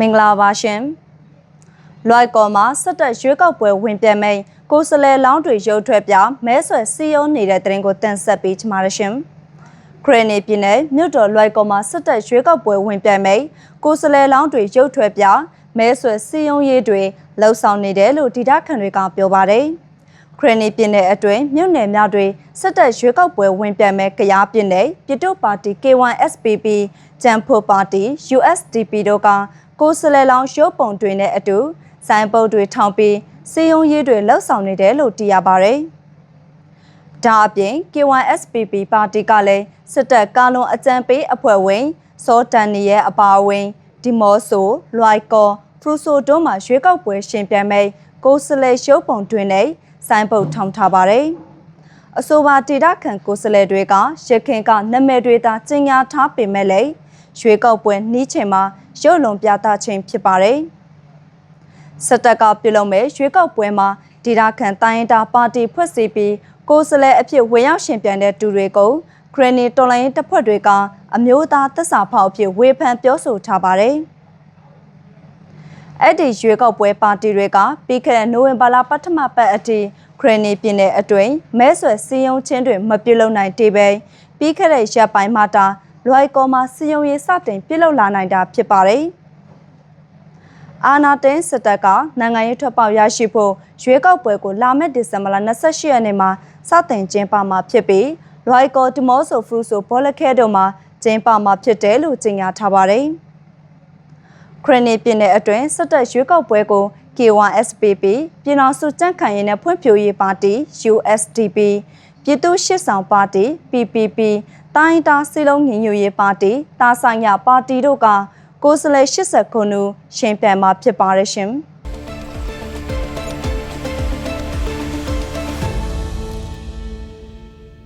မင်္ဂလာပါရှင်။လွိုက်ကော်မှာစစ်တပ်ရွေးကောက်ပွဲဝင်ပြမိန်ကိုယ်စလဲလောင်းတွေရုပ်ထွက်ပြမဲဆွယ်စီယုံနေတဲ့တဲ့ရင်ကိုတင်ဆက်ပေးချင်ပါတယ်ရှင်။ခရနီပြည်နယ်မြို့တော်လွိုက်ကော်မှာစစ်တပ်ရွေးကောက်ပွဲဝင်ပြမိန်ကိုယ်စလဲလောင်းတွေရုပ်ထွက်ပြမဲဆွယ်စီယုံရေးတွေလှုပ်ဆောင်နေတယ်လို့ဒေတာခန်တွေကပြောပါတယ်။ခရနီပြည်နယ်အတွင်းမြို့နယ်များတွင်စစ်တပ်ရွေးကောက်ပွဲဝင်ပြမဲ့ကရားပြည်နယ်ပြည်သူ့ပါတီ K1SPP ဂျမ်ဖိုပါတီ USDP တို့က ကိုယ်စလဲလောင်းရုပ်ပုံတွေနဲ့အတူစိုင်းပုတ်တွေထောင်ပြီးစီယုံရေးတွေလှုပ်ဆောင်နေတယ်လို့သိရပါတယ်။ဒါအပြင် K1SPP ပါတီကလည်းစစ်တပ်ကာလွန်အကြံပေးအဖွဲ့ဝင်စောတန်နီရဲ့အပါအဝင်ဒီမော့ဆိုလွိုက်ကောဖရူဆိုတို့မှရွေးကောက်ပွဲရှင်ပြိုင်မဲ့ကိုယ်စလဲရုပ်ပုံတွေနဲ့စိုင်းပုတ်ထောင်ထားပါတယ်။အဆိုပါဒေတာခန်ကိုယ်စလဲတွေကရခင်ကနာမည်တွေသာကျင်းညာထားပေမဲ့လည်း ရွေးကောက်ပွဲနှီးချိန်မှာရုပ်လုံးပြသခြင်းဖြစ်ပါတယ်။စစ်တပ်ကပြုလုပ်မဲ့ရွေးကောက်ပွဲမှာဒေတာခန်တိုင်းတာပါတီဖွဲ့စည်းပြီးကိုယ်စလဲအဖြစ်ဝင်ရောက်ရှင်ပြန်တဲ့သူတွေကိုခရနီတော်လိုင်းတပ်ဖွဲ့တွေကအမျိုးသားသက်စာဖောက်အဖြစ်ဝေဖန်ပြောဆိုထားပါတယ်။အဲ့ဒီရွေးကောက်ပွဲပါတီတွေကပြီးခဲ့တဲ့နိုဝင်ဘာလပထမပတ်အထိခရနီပြည်နယ်အတွင်းမဲဆွယ်စီယုံချင်းတွေမပြုလုပ်နိုင်သေးပဲပြီးခဲ့တဲ့ရက်ပိုင်းမှာတာ လွိုက်ကောမှာစီယုံရေးစတင်ပြုလုပ်လာနိုင်တာဖြစ်ပါတယ်။အာနာတင်းစစ်တပ်ကနိုင်ငံရေးထွက်ပေါက်ရရှိဖို့ရွေးကောက်ပွဲကိုလာမယ့်ဒီဇင်ဘာလ28ရက်နေ့မှာစတင်ကျင်းပမှာဖြစ်ပြီးလွိုက်ကောဒီမော့ဆိုဖရူဆိုဘောလခဲတို့မှာကျင်းပမှာဖြစ်တယ်လို့ကြေညာထားပါတယ်။ခရနီပြည်နယ်အတွင်းစစ်တပ်ရွေးကောက်ပွဲကို K1SPP ပြည်တော်စုကြန့်ခိုင်ရေးနဲ့ဖွံ့ဖြိုးရေးပါတီ USDP ပြည်သူ့ရှစ်ဆောင်ပါတီ PPP တိုင်းတာစီလုံးညီညွတ်ရေးပါတီတာဆိုင်ရပါတီတို့ကကိုယ်စားလှယ်80ခုနူရှင်ပြန်မှာဖြစ်ပါရရှင်။